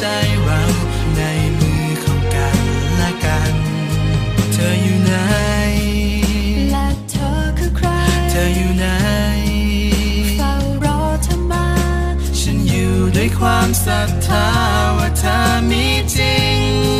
ใจเราในมือของกันและกัน เธออยู่ไหน และเธอคือใคร เธออยู่ไหนเฝ้ารอเธอมา ฉันอยู่ด้วยความศรัทธาว่าเธอมีจริง